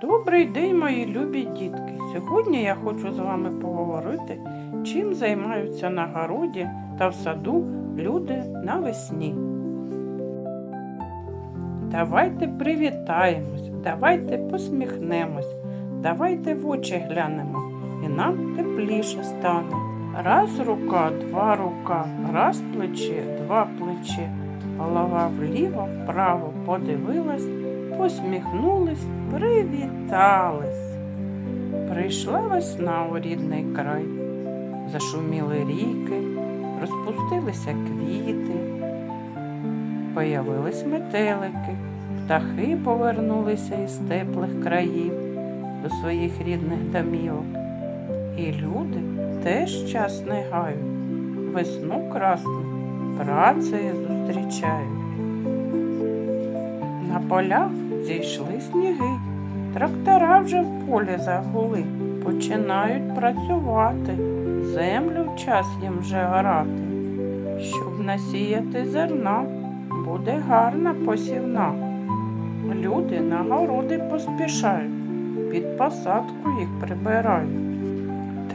Добрий день, мої любі дітки. Сьогодні я хочу з вами поговорити, чим займаються на городі та в саду люди навесні. Давайте привітаємось, давайте посміхнемось, давайте в очі глянемо, і нам тепліше стане. Раз рука, два рука, раз плече, два плече, голова вліво, вправо подивилась, посміхнулись, привітались. Прийшла весна у рідний край, зашуміли ріки, розпустилися квіти, появились метелики, птахи повернулися із теплих країв до своїх рідних домівок. І люди теж час не гають, весну красну працею зустрічають. На полях зійшли сніги, трактора вже в полі загули, починають працювати, землю час їм вже орати. Щоб насіяти зерна, буде гарна посівна. Люди на городи поспішають, під посадку їх прибирають.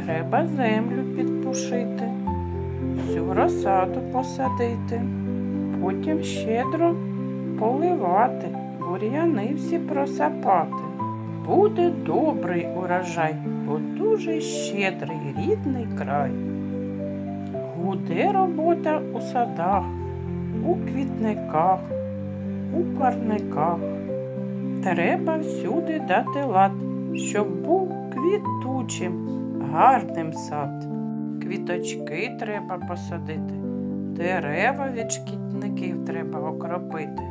Треба землю підпушити, всю розсаду посадити, потім щедро поливати, бур'яни всі просапати. Буде добрий урожай, бо дуже щедрий рідний край. Гуде робота у садах, у квітниках, у парниках. Треба всюди дати лад, щоб був квітучим, гарним сад. Квіточки треба посадити, дерева від шкідників треба окропити,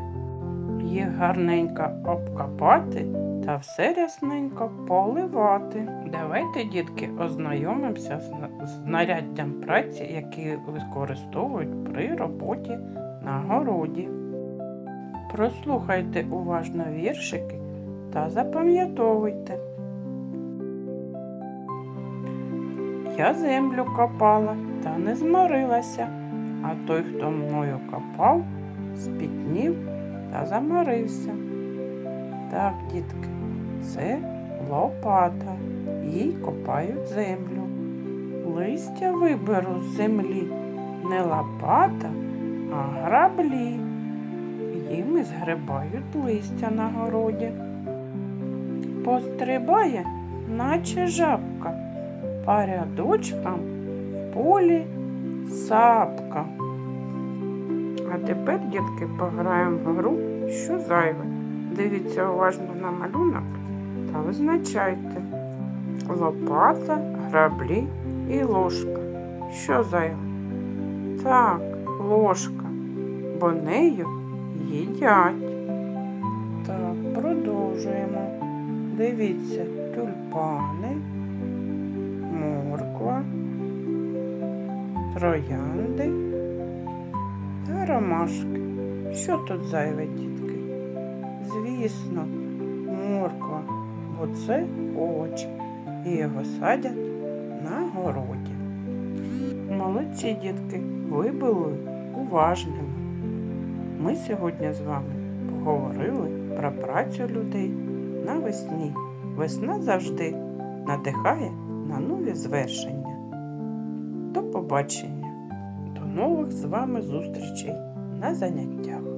їх гарненько обкопати та все рясненько поливати. Давайте, дітки, ознайомимося з на- знаряддям праці, які використовують при роботі на городі. Прослухайте уважно віршики та запам'ятовуйте. Я землю копала та не зморилася, а той, хто мною копав, спітнів та заморився. Так, дітки, це лопата, їй копають землю. Листя виберу з землі, не лопата, а граблі. Їми згребають листя на городі. Пострибає, наче жабка, по рядочкам в полі сапка. А тепер, дітки, пограємо в гру, що зайве. Дивіться уважно на малюнок та визначайте. Лопата, граблі і ложка. Що зайве? Так, ложка, бо нею їдять. Так, продовжуємо. Дивіться, тюльпани, морква, троянди та ромашки. Що тут зайве, дітки? Звісно, морква, бо це овоч, і його садять на городі. Молодці, дітки, ви були уважними. Ми сьогодні з вами поговорили про працю людей навесні. Весна завжди надихає на нові звершення. До побачення, нових з вами зустрічей на заняттях.